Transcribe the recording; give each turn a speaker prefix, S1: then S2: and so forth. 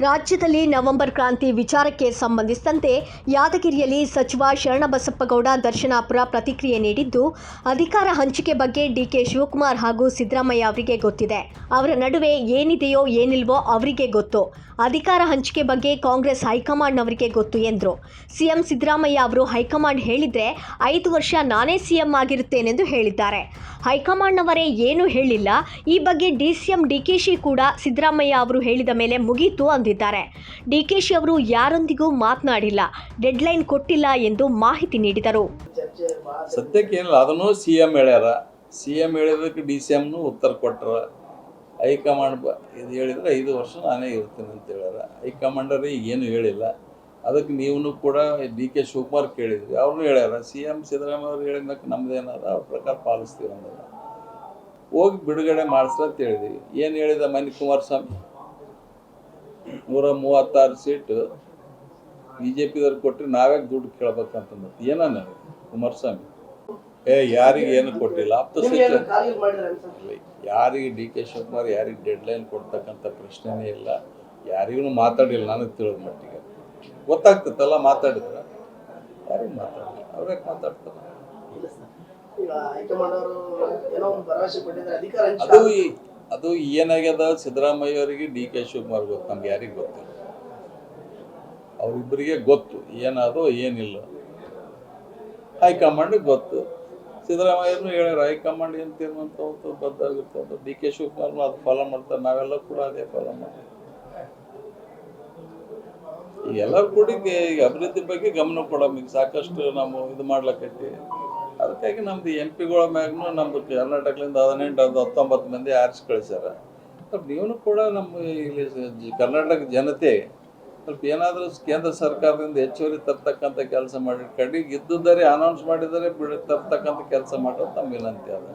S1: ರಾಜ್ಯದಲ್ಲಿ ನವೆಂಬರ್ ಕ್ರಾಂತಿ ವಿಚಾರಕ್ಕೆ ಸಂಬಂಧಿಸಿದಂತೆ ಯಾದಗಿರಿಯಲ್ಲಿ ಸಚಿವ ಶರಣಬಸಪ್ಪಗೌಡ ದರ್ಶನಾಪುರ ಪ್ರತಿಕ್ರಿಯೆ ನೀಡಿದ್ದು, ಅಧಿಕಾರ ಹಂಚಿಕೆ ಬಗ್ಗೆ ಡಿಕೆ ಶಿವಕುಮಾರ್ ಹಾಗೂ ಸಿದ್ದರಾಮಯ್ಯ ಅವರಿಗೆ ಗೊತ್ತಿದೆ. ಅವರ ನಡುವೆ ಏನಿದೆಯೋ ಏನಿಲ್ವೋ ಅವರಿಗೆ ಗೊತ್ತು. ಅಧಿಕಾರ ಹಂಚಿಕೆ ಬಗ್ಗೆ ಕಾಂಗ್ರೆಸ್ ಹೈಕಮಾಂಡ್ನವರಿಗೆ ಗೊತ್ತು ಎಂದರು. ಸಿಎಂ ಸಿದ್ದರಾಮಯ್ಯ ಅವರು ಹೈಕಮಾಂಡ್ ಹೇಳಿದ್ರೆ, ಐದು ವರ್ಷ ನಾನೇ ಸಿಎಂ ಆಗಿರುತ್ತೇನೆಂದು ಹೇಳಿದ್ದಾರೆ. ಹೈಕಮಾಂಡ್ನವರೇ ಏನೂ ಹೇಳಿಲ್ಲ. ಈ ಬಗ್ಗೆ ಡಿಸಿಎಂ ಡಿಕೆಶಿ ಕೂಡ ಸಿದ್ದರಾಮಯ್ಯ ಅವರು ಹೇಳಿದ ಮೇಲೆ ಮುಗೀತು ಅಂದಿದ್ದಾರೆ ಡಿಕೆಶಿ ಅವರು ಯಾರೊಂದಿಗೂ ಮಾತನಾಡಿಲ್ಲ, ಡೆಡ್ಲೈನ್ ಕೊಟ್ಟಿಲ್ಲ ಎಂದು ಮಾಹಿತಿ ನೀಡಿದರು.
S2: ಸದ್ಯಕ್ಕೆ ಏನಿಲ್ಲ, ಅದನ್ನು ಸಿ ಎಂ ಹೇಳ್ಯಾರ. ಸಿ ಎಂ ಹೇಳಿದಕ್ಕೆ ಡಿ ಸಿ ಎಮ್ನು ಉತ್ತರ ಕೊಟ್ಟರ ಹೈಕಮಾಂಡ್ ಇದು ಹೇಳಿದ್ರೆ ಐದು ವರ್ಷ ನಾನೇ ಇರ್ತೀನಿ ಅಂತ ಹೇಳ್ಯಾರ. ಹೈಕಮಾಂಡರೇ ಏನು ಹೇಳಿಲ್ಲ. ಅದಕ್ಕೆ ನೀವು ಕೂಡ ಡಿ ಕೆ ಶಿವಕುಮಾರ್ ಕೇಳಿದ್ವಿ. ಅವ್ರನ್ನೂ ಹೇಳ್ಯಾರ, ಸಿ ಎಂ ಸಿದ್ದರಾಮಯ್ಯ ಅವ್ರು ಹೇಳಿದ್ದಕ್ಕೆ ನಮ್ಮದೇನಾರ ಅವ್ರ ಪ್ರಕಾರ ಪಾಲಿಸ್ತೀವಿ ಅಂದಾಗ ಹೋಗಿ ಬಿಡುಗಡೆ ಮಾಡಿಸ್ಲಂತ ಹೇಳಿದ್ವಿ. ಏನು ಹೇಳಿದ ಮನಿ ಕುಮಾರಸ್ವಾಮಿ ನೂರ ಮೂವತ್ತಾರು ಸೀಟು ಬಿ ಜೆ ಪಿದವ್ರು ಕೊಟ್ಟರೆ ನಾವ್ಯಾಕೆ ದುಡ್ಡು ಮತ್ತೆ ಏನ ಕುಮಾರಸ್ವಾಮಿ? ಏ ಯಾರಿಗೆ ಏನು ಕೊಟ್ಟಿಲ್ಲ? ಆಪ್ತ ಸೀಟ್ ಯಾರಿಗೆ ಡಿ ಕೆ ಶಿವಕುಮಾರ್ ಯಾರಿಗೆ ಡೆಡ್ಲೈನ್ ಕೊಡ್ತಕ್ಕಂಥ ಪ್ರಶ್ನೆನೇ ಇಲ್ಲ. ಯಾರಿಗೂ ಮಾತಾಡಿಲ್ಲ ನನಗೆ ತಿಳಿದ ಮಟ್ಟಿಗೆ. ಗೊತ್ತಾಗ್ತೈತಲ್ಲ ಮಾತಾಡಿದ್ರೆ? ಯಾರಿಗೆ ಮಾತಾಡಿಲ್ಲ.
S3: ಅವ್ರೇ ಮಾತಾಡ್ತಾರೆ?
S2: ಅದು ಈ ಅದು ಏನಾಗ್ಯದ? ಸಿದ್ದರಾಮಯ್ಯ ಅವರಿಗೆ ಡಿ ಕೆ ಶಿವಕುಮಾರ್ ಗೊತ್ತು, ನಮ್ಗೆ ಯಾರಿಗೆ ಗೊತ್ತಿಲ್ಲ ಅವರಿಬ್ಬರಿಗೆ ಗೊತ್ತು ಏನಾದೋ ಏನಿಲ್ಲ. ಹೈಕಮಾಂಡಿಗೆ ಗೊತ್ತು. ಸಿದ್ದರಾಮಯ್ಯನು ಹೇಳ್ಯಾರ, ಹೈಕಮಾಂಡ್ ಏನು ತೀರ್ಮಾನ ತಗೋತದೆ ಅಂತ ಡಿ ಕೆ ಶಿವಕುಮಾರ್ನು ಅದು ಫಾಲೋ ಮಾಡ್ತಾರೆ. ನಾವೆಲ್ಲ ಕೂಡ ಅದೇ ಫಾಲೋ ಮಾಡ್ತೀವಿ. ಎಲ್ಲರೂ ಕೂಡ ಈಗ ಅಭಿವೃದ್ಧಿ ಬಗ್ಗೆ ಗಮನ ಈಗ ಸಾಕಷ್ಟು ನಾವು ಇದು ಮಾಡ್ಲಕೈತಿ ಅದಕ್ಕಾಗಿ ನಮ್ದು ಎಂ ಪಿಗಳ ಮ್ಯಾಗ್ನು ನಮ್ದು ಕರ್ನಾಟಕದಿಂದ ಹದಿನೆಂಟು ಅದು ಹತ್ತೊಂಬತ್ತು ಮಂದಿ ಆರಿಸಿ ಕಳಿಸ್ಯಾರ ಸ್ವಲ್ಪ ನೀವು ಕೂಡ ನಮ್ಮ ಇಲ್ಲಿ ಕರ್ನಾಟಕ ಜನತೆ ಸ್ವಲ್ಪ ಏನಾದರೂ ಕೇಂದ್ರ ಸರ್ಕಾರದಿಂದ ಹೆಚ್ಚುವರಿ ತರ್ತಕ್ಕಂಥ ಕೆಲಸ ಮಾಡಿ ಕಡೆಗೆ ಇದ್ದುದರೆ ಅನೌನ್ಸ್ ಮಾಡಿದರೆ ಬಿಡ ತರ್ತಕ್ಕಂಥ ಕೆಲಸ ಮಾಡೋದು ನಮ್ಮ ವಿನಂತಿ ಅದ